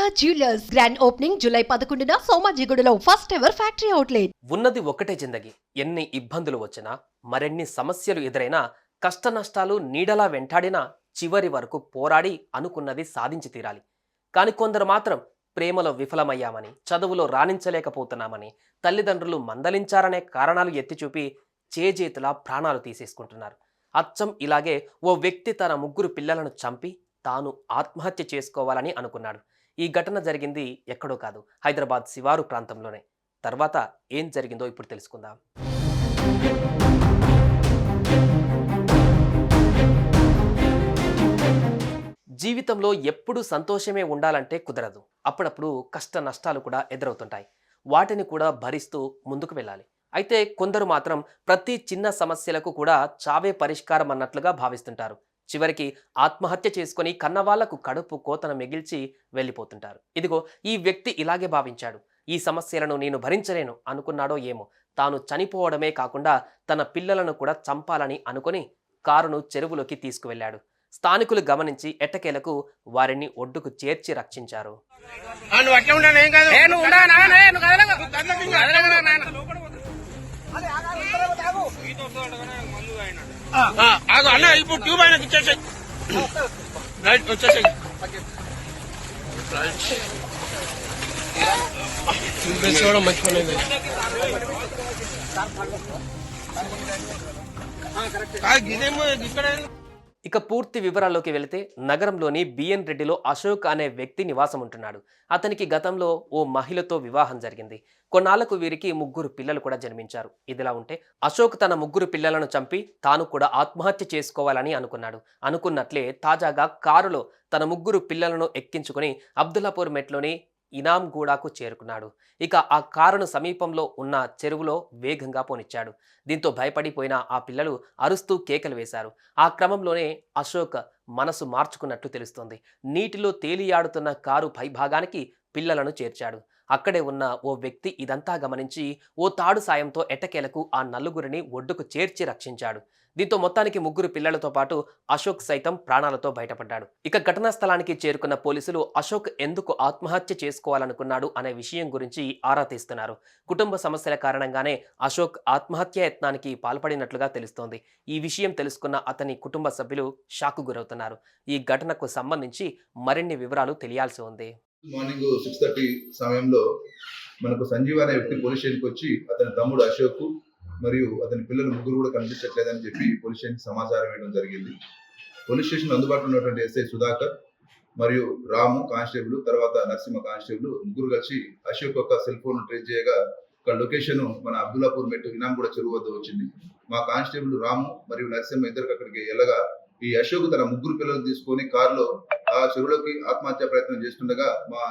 Sharada jewellers grand opening July పదకొండున సోమాజిగూడలో first ever factory outlet ఉన్నది ఒకటే జిందగి. ఎన్ని ఇబ్బందులు వచ్చినా మరెన్ని సమస్యలు ఎదురైనా కష్ట నష్టాలు నీడలా వెంటాడినా చివరి వరకు పోరాడి అనుకున్నది సాధించి తీరాలి. కానీ కొందరు మాత్రం ప్రేమలో విఫలమయ్యామని చదువులో రాణించలేకపోతున్నామని తల్లిదండ్రులు మందలించారనే కారణాలు ఎత్తిచూపి చేజేతులా ప్రాణాలు తీసేసుకుంటున్నారు. అచ్చం ఇలాగే ఓ వ్యక్తి తన ముగ్గురు పిల్లలను చంపి తాను ఆత్మహత్య చేసుకోవాలని అనుకున్నాడు. ఈ ఘటన జరిగింది ఎక్కడో కాదు హైదరాబాద్ శివారు ప్రాంతంలోనే. తర్వాత ఏం జరిగిందో ఇప్పుడు తెలుసుకుందాం. జీవితంలో ఎప్పుడు సంతోషమే ఉండాలంటే కుదరదు. అప్పుడప్పుడు కష్ట నష్టాలు కూడా ఎదురవుతుంటాయి. వాటిని కూడా భరిస్తూ ముందుకు వెళ్ళాలి. అయితే కొందరు మాత్రం ప్రతి చిన్న సమస్యలకు కూడా చావే పరిష్కారం అన్నట్లుగా భావిస్తుంటారు. చివరికి ఆత్మహత్య చేసుకొని కన్నవాళ్ళకు కడుపు కోతను మిగిల్చి వెళ్ళిపోతుంటారు. ఇదిగో ఈ వ్యక్తి ఇలాగే భావించాడు. ఈ సమస్యలను నేను భరించలేను అనుకున్నాడో ఏమో. తాను చనిపోవడమే కాకుండా తన పిల్లలను కూడా చంపాలని అనుకొని కారును చెరువులోకి తీసుకువెళ్ళాడు. స్థానికులు గమనించి ఎట్టకేలకు వారిని ఒడ్డుకు చేర్చి రక్షించారు. ఆగు అన్న ఇప్పుడు ట్యూబ్ ఆయనకి ఇచ్చేసాయి. రైట్ వచ్చేసాయి. ట్యూబ్ వేసుకోవడం మంచి పని ఇదేమో ఇక్కడ ఇక పూర్తి వివరాల్లోకి వెళితే నగరంలోని బిఎన్ రెడ్డిలో అశోక్ అనే వ్యక్తి నివాసం ఉంటున్నాడు అతనికి గతంలో ఓ మహిళతో వివాహం జరిగింది. కొన్నాళ్ళకు వీరికి ముగ్గురు పిల్లలు కూడా జన్మించారు. ఇదిలా ఉంటే అశోక్ తన ముగ్గురు పిల్లలను చంపి తాను కూడా ఆత్మహత్య చేసుకోవాలని అనుకున్నాడు. అనుకున్నట్లే తాజాగా కారులో తన ముగ్గురు పిల్లలను ఎక్కించుకుని అబ్దుల్లాపూర్ మెట్లోని ఇనాంగూడాకు చేరుకున్నాడు. ఇక ఆ కారును సమీపంలో ఉన్న చెరువులో వేగంగా పోనిచ్చాడు. దీంతో భయపడిపోయిన ఆ పిల్లలు అరుస్తూ కేకలు వేశారు. ఆ క్రమంలోనే అశోక్ మనసు మార్చుకున్నట్లు తెలుస్తోంది. నీటిలో తేలియాడుతున్న కారు పైభాగానికి పిల్లలను చేర్చాడు. అక్కడే ఉన్న ఓ వ్యక్తి ఇదంతా గమనించి ఓ తాడు సాయంతో ఎట్టకేలకు ఆ నలుగురిని ఒడ్డుకు చేర్చి రక్షించాడు. దీంతో మొత్తానికి ముగ్గురు పిల్లలతో పాటు అశోక్ సైతం ప్రాణాలతో బయటపడ్డాడు. ఇక ఘటనా స్థలానికి చేరుకున్న పోలీసులు అశోక్ ఎందుకు ఆత్మహత్య చేసుకోవాలనుకున్నాడు అనే విషయం గురించి ఆరా తీస్తున్నారు. కుటుంబ సమస్యల కారణంగానే అశోక్ ఆత్మహత్య యత్నానికి పాల్పడినట్లుగా తెలుస్తోంది. ఈ విషయం తెలుసుకున్న అతని కుటుంబ సభ్యులు షాకు గురవుతున్నారు. ఈ ఘటనకు సంబంధించి మరిన్ని వివరాలు తెలియాల్సి ఉంది. మార్నింగ్ సిక్స్ థర్టీ సమయంలో మనకు సంజీవ్ అనే వ్యక్తి పోలీస్ స్టేషన్కి వచ్చి అతని తమ్ముడు అశోక్ మరియు అతని పిల్లలు ముగ్గురు కూడా కనిపించట్లేదని చెప్పి పోలీస్ స్టేషన్ సమాచారం ఇవ్వడం జరిగింది. పోలీస్ స్టేషన్ అందుబాటులో ఉన్నటువంటి ఎస్ఐ సుధాకర్ మరియు రాము కానిస్టేబుల్ తర్వాత నరసింహ కానిస్టేబుల్ ముగ్గురు కలిసి అశోక్ యొక్క సెల్ ఫోన్ ట్రేస్ చేయగా ఒక లొకేషన్ మన అబ్దుల్లాపూర్ మెట్టు కూడా చెరువు వద్ద వచ్చింది. మా కానిస్టేబుల్ రాము మరియు నరసింహ ఇద్దరికి అక్కడికి వెళ్ళగా ఈ అశోక్ తన ముగ్గురు పిల్లలు తీసుకొని కారులో ఆ చెరువులోకి ఆత్మహత్య ప్రయత్నం చేస్తుండగా మా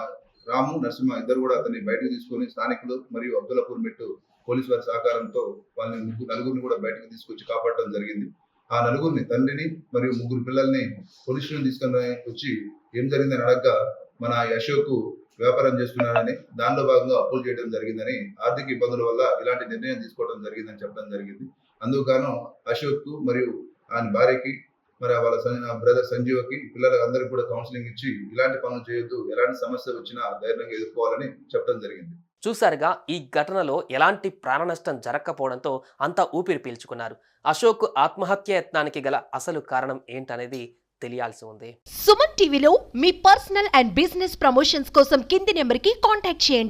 రాము నరసింహ ఇద్దరు కూడా అతన్ని బయటకు తీసుకొని స్థానికులు మరియు అబ్దుల్లాపూర్ మెట్టు పోలీసు వారి సహకారంతో వాళ్ళని ముగ్గురు నలుగురిని కూడా బయటకు తీసుకొచ్చి కాపాడటం జరిగింది. ఆ నలుగురిని తండ్రిని మరియు ముగ్గురు పిల్లల్ని పోలీసులను స్టేషన్ తీసుకొని వచ్చి ఏం జరిగిందని అడగగా మన ఈ అశోక్ వ్యాపారం చేస్తున్నాడని దానిలో భాగంగా అప్పులు చేయడం జరిగిందని ఆర్థిక ఇబ్బందుల వల్ల ఇలాంటి నిర్ణయం తీసుకోవడం జరిగిందని చెప్పడం జరిగింది. అందుకు గాను అశోక్ మరియు ఆయన భార్యకి మరి వాళ్ళ బ్రదర్ సంజీవకి పిల్లలకు అందరికి కూడా కౌన్సిలింగ్ ఇచ్చి ఇలాంటి పనులు చేయొద్దు ఎలాంటి సమస్య వచ్చినా ధైర్యంగా ఎదుర్కోవాలని చెప్పడం జరిగింది. చూశారుగా ఈ ఘటనలో ఎలాంటి ప్రాణ నష్టం జరగకపోవడంతో అంతా ఊపిరి పీల్చుకున్నారు. అశోక్ ఆత్మహత్య యత్నానికి గల అసలు కారణం ఏంటనేది తెలియాల్సి ఉంది. సుమన్ టీవీలో మీ పర్సనల్ అండ్ బిజినెస్ ప్రమోషన్స్ కోసం కింది నెంబర్కి కాంటాక్ట్ చేయండి.